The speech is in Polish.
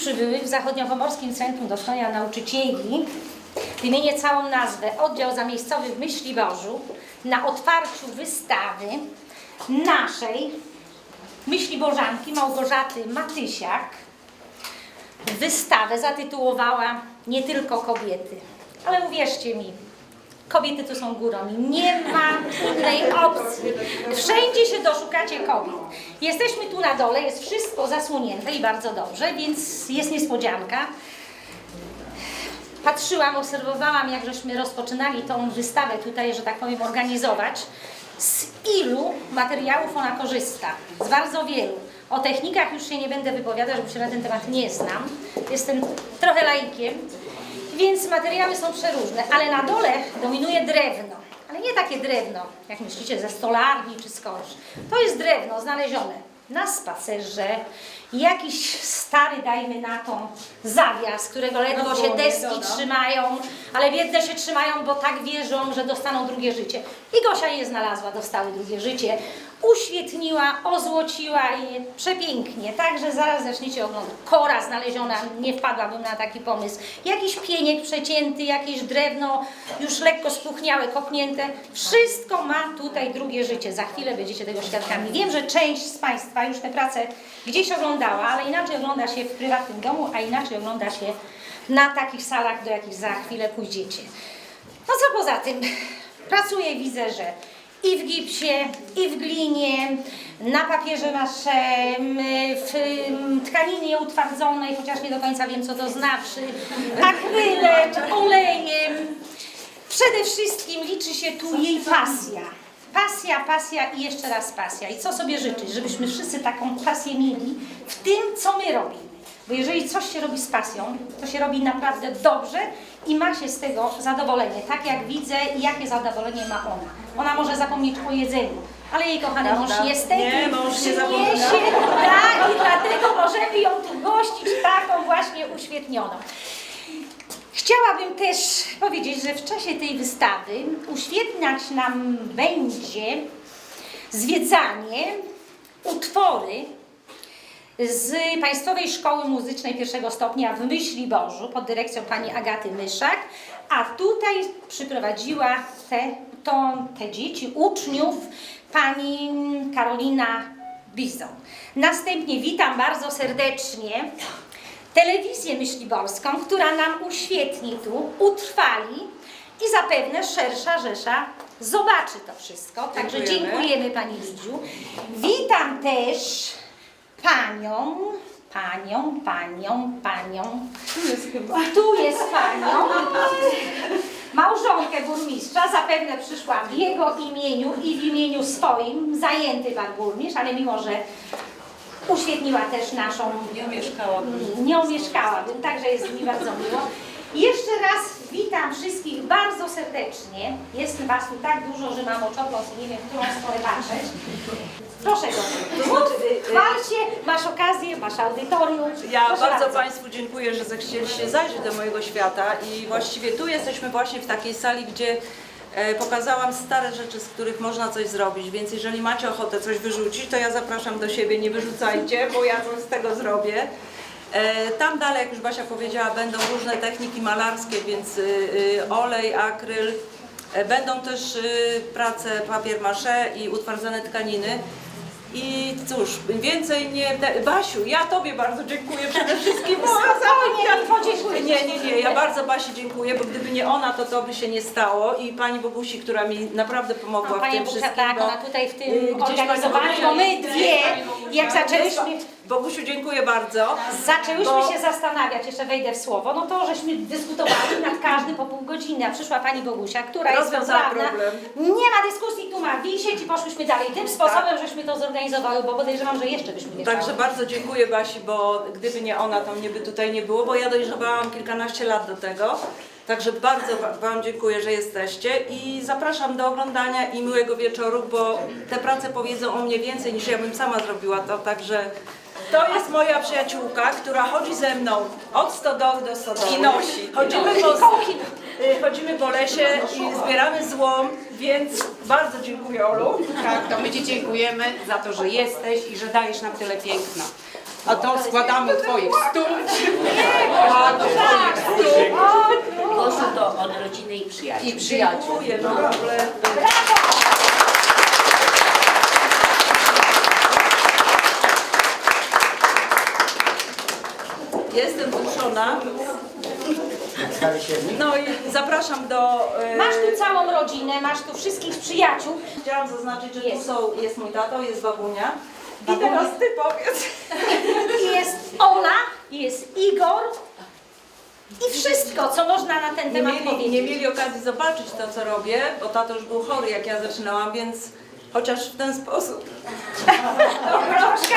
przybyłych w Zachodniopomorskim Centrum do Szkolenia Nauczycieli. Wymienię całą nazwę. Oddział Zamiejscowy w Myśli Bożu na otwarciu wystawy naszej Myśli Bożanki Małgorzaty Matysiak. Wystawę zatytułowała Nie tylko kobiety. Ale uwierzcie mi, kobiety tu są górą nie ma innej opcji. Wszędzie się doszukacie kobiet. Jesteśmy tu na dole, jest wszystko zasłonięte i bardzo dobrze, więc jest niespodzianka. Patrzyłam, obserwowałam, jak żeśmy rozpoczynali tą wystawę tutaj, że tak powiem, organizować. Z ilu materiałów ona korzysta? Z bardzo wielu. O technikach już się nie będę wypowiadać, bo się na ten temat nie znam. Jestem trochę laikiem, więc materiały są przeróżne, ale na dole dominuje drewno. Ale nie takie drewno, jak myślicie, ze stolarni czy skądś. To jest drewno znalezione na spacerze, jakiś stary, dajmy na to, zawias, którego ledwo się deski trzymają, ale biedne się trzymają, bo tak wierzą, że dostaną drugie życie. I Gosia je znalazła, dostały drugie życie. Uświetniła, ozłociła je przepięknie, także zaraz zaczniecie oglądać. Kora znaleziona, nie wpadłabym na taki pomysł. Jakiś pieniek przecięty, jakieś drewno już lekko spuchniałe, kopnięte. Wszystko ma tutaj drugie życie. Za chwilę będziecie tego świadkami. Wiem, że część z Państwa już tę pracę gdzieś oglądała, ale inaczej ogląda się w prywatnym domu, a inaczej ogląda się na takich salach, do jakich za chwilę pójdziecie. No co poza tym? Pracuję, widzę, że i w gipsie, i w glinie, na papierze masze, w mm, tkaninie utwardzonej, chociaż nie do końca wiem, co to znaczy, akrylem, olejem. Przede wszystkim liczy się tu jej pasja. Pasja, pasja i jeszcze raz pasja. I co sobie życzyć? Żebyśmy wszyscy taką pasję mieli w tym, co my robimy. Bo jeżeli coś się robi z pasją, to się robi naprawdę dobrze i ma się z tego zadowolenie. Tak jak widzę, jakie zadowolenie ma ona. Ona może zapomnieć o jedzeniu, ale jej kochany mąż niestety Nie, mąż nie zapomina. przyniesie, tak, i dlatego możemy ją tu gościć taką właśnie uświetnioną. Chciałabym też powiedzieć, że w czasie tej wystawy uświetniać nam będzie zwiedzanie utwory z Państwowej Szkoły Muzycznej pierwszego stopnia w Myśli Bożu pod dyrekcją pani Agaty Myszak, a tutaj przyprowadziła te, to, te dzieci, uczniów pani Karolina Bizon. Następnie witam bardzo serdecznie telewizję myśliborską, która nam uświetni tu, utrwali i zapewne szersza rzesza zobaczy to wszystko. Także Dziękujemy. dziękujemy Pani Lidziu. Witam też Panią, Panią, Panią, Panią. Tu jest chyba. Tu jest Panią. Małżonkę burmistrza, zapewne przyszła w jego imieniu i w imieniu swoim, zajęty Pan burmistrz, ale mimo, że uświetniła też naszą Nie mieszkałabym. nie omieszkałabym, także jest mi bardzo miło. Jeszcze raz witam wszystkich bardzo serdecznie. Jest Was tu tak dużo, że mam oczoplos i nie wiem, w którą stronę patrzeć. Proszę go. znaczy, y, y- Chwal się, masz okazję, masz audytorium. Ja Proszę bardzo Państwu dziękuję, że zechcieliście zajrzeć do mojego świata i właściwie tu jesteśmy właśnie w takiej sali, gdzie e, pokazałam stare rzeczy, z których można coś zrobić, więc jeżeli macie ochotę coś wyrzucić, to ja zapraszam do siebie, nie wyrzucajcie, bo ja coś z tego zrobię. E, Tam dalej, jak już Basia powiedziała, będą różne techniki malarskie, więc y, y, olej, akryl, E, Będą też y, prace papier maché i utwardzone tkaniny. I cóż, więcej nie... Basiu, ja Tobie bardzo dziękuję przede wszystkim. Spokojnie, mi podziękuj. Nie, nie, nie, ja bardzo Basi dziękuję, bo gdyby nie ona, to to by się nie stało. I Pani Bogusi, która mi naprawdę pomogła No, w tym Bogusia, wszystkim. tak, bo, ona tutaj w tym y, organizowaniu, bo my dwie, jak zaczęłyśmy Bogusiu, dziękuję bardzo. Zaczęłyśmy się zastanawiać, jeszcze wejdę w słowo, no to żeśmy dyskutowali nad każdy po pół przyszła pani Bogusia, która jest Rozwiązała poprawna. problem. Nie ma dyskusji, tu ma wisieć i poszłyśmy dalej. Tym sposobem żeśmy to zorganizowały, bo podejrzewam, że jeszcze byśmy nie Także bardzo dziękuję Basi, bo gdyby nie ona, to mnie by tutaj nie było, bo ja dojrzewałam kilkanaście lat do tego. Także bardzo wa- Wam dziękuję, że jesteście i zapraszam do oglądania i miłego wieczoru, bo te prace powiedzą o mnie więcej niż ja bym sama zrobiła to, także to jest moja przyjaciółka, która chodzi ze mną od stodoły do stodoły. I nosi. Chodzimy po, y, chodzimy po lesie i zbieramy złom, więc bardzo dziękuję Olu. Tak, to my Ci dziękujemy za to, że jesteś i że dajesz nam tyle piękna. A to składamy twoich stóp. Gosiu to od rodziny i przyjaciół. I przyjaciół. Dziękuję, no w ogóle. No i zapraszam do... e, Masz tu całą rodzinę, masz tu wszystkich przyjaciół. Chciałam zaznaczyć, że tu Jest. są, jest mój tato, jest babunia. I teraz ty powiedz. I jest Ola, i jest Igor. I wszystko, co można na ten Nie temat mieli, powiedzieć. nie mieli okazji zobaczyć to, co robię, bo tato już był chory, jak ja zaczynałam, więc chociaż w ten sposób. Rączka.